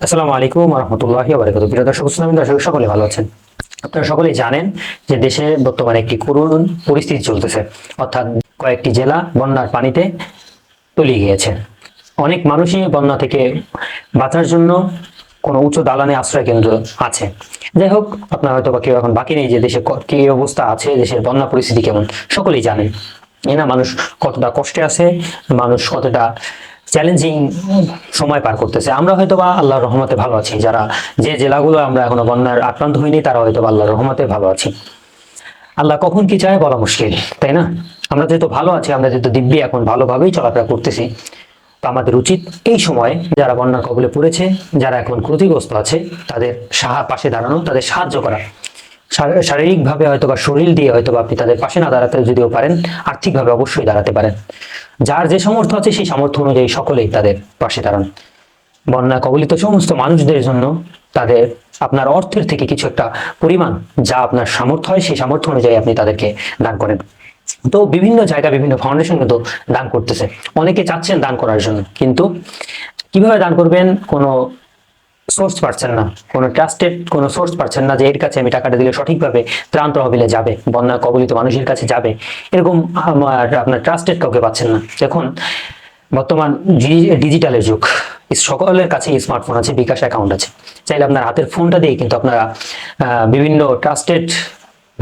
আসসালামু আলাইকুম রহমতুল্লাহি বারাকাত প্রিয় দর্শক ইসলামী দর্শক সকলে ভালো আছেন। আপনারা সকলেই জানেন যে দেশে বর্তমানে একটি করুণ পরিস্থিতি চলতেছে। অর্থাৎ কয়েকটি জেলা বন্যার পানিতে তলিয়ে গিয়েছে। অনেক মানুষই বন্যা থেকে বাঁচার জন্য কোনো উঁচু দালানে আশ্রয় কেন্দ্র আছে। যাই হোক, আপনার হয়তো বা কেউ এখন বাকি নেই যে দেশে কি অবস্থা আছে, দেশের বন্যা পরিস্থিতি কেমন, সকলেই জানেন। এই না মানুষ কতটা কষ্টে আছে, মানুষ কতটা চ্যালেঞ্জিং সময় পার করতেছে। আমরা হয়তো বা আল্লাহর রহমতে ভালো আছি। যারা যে জেলাগুলো আমরা এখনও বন্যার আক্রান্ত হইনি, তারা হয়তো আল্লাহর রহমতে ভালো আছি। আল্লাহ কখন কি চায় বলা মুশকিল, তাই না? আমরা যেহেতু ভালো আছি, আমরা যেহেতু দিব্যি, এখন ভালোভাবেই চলাফেরা করতেছি। তো আমাদের উচিত এই সময় যারা বন্যার কবলে পড়েছে, যারা এখন ক্ষতিগ্রস্ত আছে, তাদের সাহা পাশে দাঁড়ানো, তাদের সাহায্য করা। শারীরিকভাবে হয়তো বা শরীর দিয়ে হয়তো বা আপনি তাদের পাশে না দাঁড়াতে যদিও পারেন, আর্থিকভাবে অবশ্যই দাঁড়াতে পারেন। যার যে সামর্থ্য আছে সেই সামর্থ্য অনুযায়ী সকলেই তাদের পাশে দাঁড়ান। বন্যা কবলিত সমস্ত মানুষদের জন্য তাদের আপনার অর্থের থেকে কিছু একটা পরিমাণ যা আপনার সামর্থ্য হয়, সেই সামর্থ্য অনুযায়ী আপনি তাদেরকে দান করেন। তো বিভিন্ন জায়গা বিভিন্ন ফাউন্ডেশন কিন্তু দান করতেছে। অনেকে চাচ্ছেন দান করার জন্য, কিন্তু কীভাবে দান করবেন? কোনো সোর্স পাচ্ছেন না। কোনো ট্রাস্টেড কোনো সোর্স পাচ্ছেন না যে এর কাছে আমি টাকাটা দিলে সঠিকভাবে ত্রাণ তহবিলে যাবে, বন্যা কবলিত মানুষের কাছে যাবে। এরকম আপনার ট্রাস্টেড কাউকে পাচ্ছেন না। দেখুন, বর্তমান ডিজিটালের যুগ। সকলের কাছে স্মার্টফোন আছে, বিকাশ অ্যাকাউন্ট আছে। চাইলে আপনার হাতের ফোনটা দিয়ে কিন্তু আপনারা বিভিন্ন ট্রাস্টেড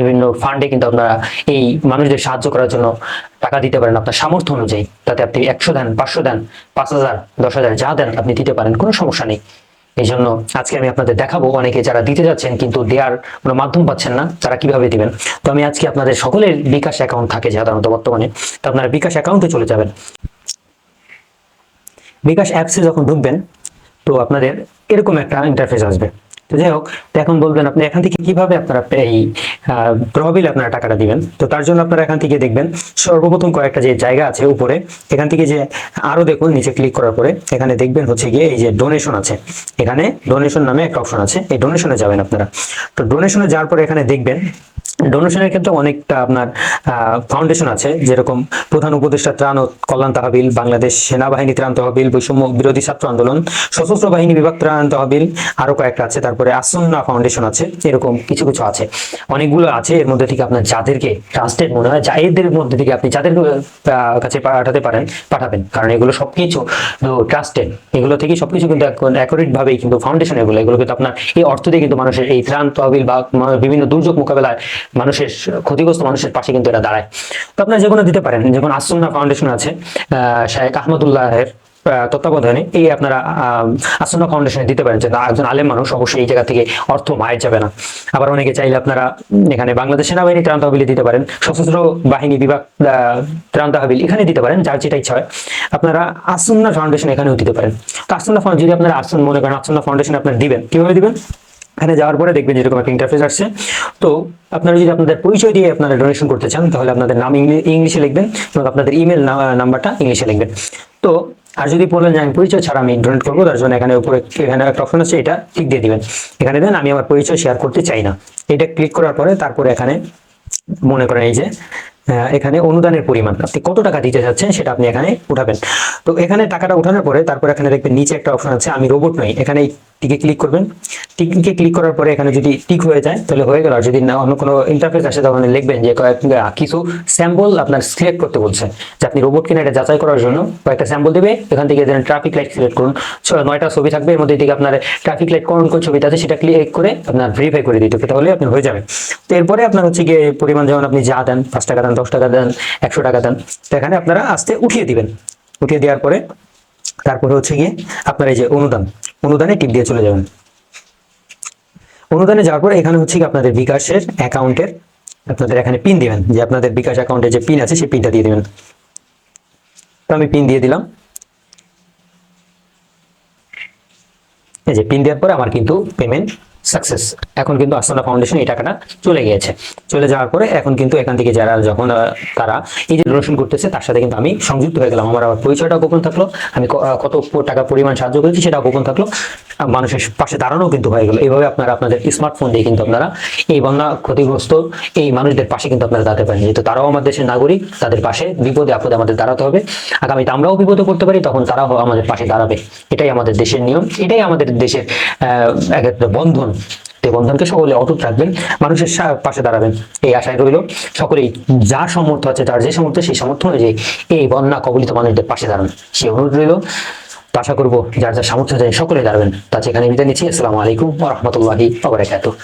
বিভিন্ন ফান্ডে কিন্তু আপনারা এই মানুষদের সাহায্য করার জন্য টাকা দিতে পারেন আপনার সামর্থ্য অনুযায়ী। তাতে আপনি একশো দেন, পাঁচশো দেন, পাঁচ হাজার, দশ হাজার যা দেন আপনি দিতে পারেন, কোনো সমস্যা নেই। এই জন্য আজকে আমি আপনাদের দেখাবো। অনেকে যারা দিতে যাচ্ছেন কিন্তু দেওয়ার কোনো মাধ্যম পাচ্ছেন না, তারা কীভাবে দিবেন? তো আমি আজকে আপনাদের সকলের বিকাশ অ্যাকাউন্ট থাকে সাধারণত বর্তমানে। তো আপনারা বিকাশ অ্যাকাউন্টে চলে যাবেন। বিকাশ অ্যাপসে যখন ঢুকবেন, তো আপনাদের এরকম একটা ইন্টারফেস আসবে। যাই হোক, তো এখন বলবেন আপনি এখান থেকে কীভাবে আপনারা এই তহবিল আপনারা টাকাটা দিবেন? তো তার জন্য আপনারা এখান থেকে দেখবেন, সর্বপ্রথম কয়েকটা যে জায়গা আছে উপরে, এখান থেকে যে আরও দেখুন, নিচে ক্লিক করার পরে, এখানে দেখবেন হচ্ছে গিয়ে এই যে ডোনেশন আছে। এখানে ডোনেশন নামে একটা অপশন আছে, এই ডোনেশনে যাবেন আপনারা। তো ডোনেশনে যাওয়ার পরে এখানে দেখবেন ডোনেশনের ক্ষেত্রে অনেকটা আপনার ফাউন্ডেশন আছে। যেরকম প্রধান উপদেষ্টা ত্রাণ ও কল্যাণ তহবিল, বাংলাদেশ সেনাবাহিনী ত্রাণ তহবিল, বৈষম্য বিরোধী ছাত্র আন্দোলন, সশস্ত্র বাহিনী বিভাগ ত্রাণ তহবিল, আরও কয়েকটা আছে। তারপরে আসন্না ফাউন্ডেশন আছে। এরকম কিছু কিছু আছে। অনেকগুলো আছে। এর মধ্যে থেকে আপনার যাদেরকে ট্রাস্টেড মনে হয় এদের মধ্যে থেকে আপনি যাদের কাছে পাঠাতে পারেন, পাঠাবেন। কারণ এগুলো সবকিছু ট্রাস্টেড এগুলো থেকে সবকিছু কিন্তু অ্যাকুরেট ভাবেই কিন্তু ফাউন্ডেশন এগুলো। এগুলো কিন্তু আপনার এই অর্থ দিয়ে কিন্তু মানুষের এই ত্রাণ তহবিল বা বিভিন্ন দুর্যোগ মোকাবেলায় মানুষের ক্ষতিগ্রস্ত মানুষের পাশে কিন্তু এটা দাঁড়ায়। তো আপনারা যে কোনো দিতে পারেন যেমন আসন্না ফাউন্ডেশন আছে শাহেখ আহমদুল্লাহের আহ, তত্ত্বাবধানে এই আপনারা আসন্না ফাউন্ডেশনে দিতে পারেন। যে একজন আলেম মানুষ অবশ্যই এই জায়গা থেকে অর্থ মায়ের যাবে না। আবার অনেকে চাইলে আপনারা এখানে বাংলাদেশ সেনাবাহিনী ত্রাণ তহবিলে দিতে পারেন সশস্ত্র বাহিনী বিভাগ ত্রাণ তহবিল এখানে দিতে পারেন যার যেটা ইচ্ছা হয়। আপনারা আসন্না ফাউন্ডেশন এখানেও দিতে পারেন। তো আসন্না যদি আপনারা আসন মনে করেন আসন্না ফাউন্ডেশন আপনারা দিবেন। কীভাবে দিবেন? এখানে যাওয়ার পরে দেখবেন যেরকম একটা ইন্টারফেস আসছে। তো আপনারা যদি আপনাদের পরিচয় দিয়ে আপনারা ডোনেশন করতে চান, তাহলে আপনাদের নাম ইংলি- ইংলিশে লিখবেন এবং আপনাদের ইমেল নাম্বারটা ইংলিশে লিখবেন। তো আর যদি বলেন যে আমি পরিচয় ছাড়া আমি ডোনেট করব, তার জন্য এখানে উপরে এখানে একটা অপশন আছে, এটা ঠিক দিয়ে দিবেন। এখানে দেন, আমি আমার পরিচয় শেয়ার করতে চাই না। এটা ক্লিক করার পরে তারপরে এখানে মনে করেন এই যে এখানে অনুদানের পরিমাণ, আপনি কত টাকা দিতে যাচ্ছেন সেটা আপনি এখানে উঠাবেন। তো এখানে টাকাটা উঠানোর পরে তারপর এখানে দেখবেন নিচে একটা অপশন আছে, আমি রোবট নই। এখানে টিকে ক্লিক করবেন। টিকে ক্লিক করার পরে এখানে যদি টিক হয়ে যায়, তাহলে হয়ে গেল। আর যদি অন্য কোনো ইন্টারফেস আসে তখন লিখবেন যে কিছু স্যাম্পল আপনার সিলেক্ট করতে বলছে। যে আপনি রোবট কিনা এটা যাচাই করার জন্য কয়েকটা স্যাম্পল দেবে। এখান থেকে ট্রাফিক লাইট সিলেক্ট করুন। নয়টা ছবি থাকবে। এর মধ্যে থেকে আপনার ট্রাফিক লাইট কোন কোন ছবিটা আছে, সেটা ক্লিক করে আপনার ভেরিফাই করে দিতে তাহলে আপনার হয়ে যাবে। তো এরপরে আপনার হচ্ছে গিয়ে পরিমাণ যেমন আপনি যা দেন, পাঁচ টাকা দেন, দশ টাকা দেন, একশো টাকা দেন, তো এখানে আপনারা আস্তে উঠিয়ে দিবেন। উঠিয়ে দেওয়ার পরে তারপরে হচ্ছে গিয়ে আপনার এই যে অনুদান। অনুদানে টিপ দিয়ে চলে যাবেন। অনুদানে যাওয়ার পর এখানে হচ্ছে কি আপনাদের বিকাশের অ্যাকাউন্টের আপনাদের এখানে পিন দিবেন, যে আপনাদের বিকাশ অ্যাকাউন্টে যে পিন আছে সেই পিনটা দিয়ে দিবেন। তো আমি পিন দিয়ে দিলাম। এই যে পিন দেওয়ার পর আমার কিন্তু পেমেন্ট সাকসেস এখন কিন্তু আস্তানা ফাউন্ডেশন এই টাকাটা চলে গিয়েছে। চলে যাওয়ার পরে এখন কিন্তু এখান থেকে যারা যখন তারা এই যে ডোনেশন করতেছে তার সাথে কিন্তু আমি সংযুক্ত হয়ে গেলাম। আমার আবার পরিচয়টা গোপন থাকল। আমি কত টাকা পরিমাণ সাহায্য করেছি সেটা গোপন থাকল। মানুষের পাশে দাঁড়ানো কিন্তু হয়ে গেল। এইভাবে আপনারা আপনাদের স্মার্টফোন দিয়ে কিন্তু আপনারা এই বন্যা ক্ষতিগ্রস্ত এই মানুষদের পাশে কিন্তু আপনারা দাঁড়াতে পারেন। যেহেতু তারাও আমার দেশের নাগরিক তাদের পাশে বিপদে আপদে আমাদের দাঁড়াতে হবে। আগামীতে আমরাও বিপদে পড়তে পারি তখন তারাও আমাদের পাশে দাঁড়াবে। এটাই আমাদের দেশের নিয়ম এটাই আমাদের দেশের আহ, বন্ধন। এই বন্ধনকে সকলে অটুট রাখবেন, মানুষের পাশে দাঁড়াবেন। এই আশায় রইল, সকলেই যা সমর্থ আছে তার যে সমর্থ, সেই সমর্থ অনুযায়ী এই বন্যা কবলিত মানুষদের পাশে দাঁড়ান। সে অনুরোধ রইল আশা করব যার যা সামর্থ্য আছে সকলে দাঁড়াবেন। তা সেখানে বিদায় নিচ্ছি। আসসালামু আলাইকুম রহমতুল্লাহি বারাকাতুহু।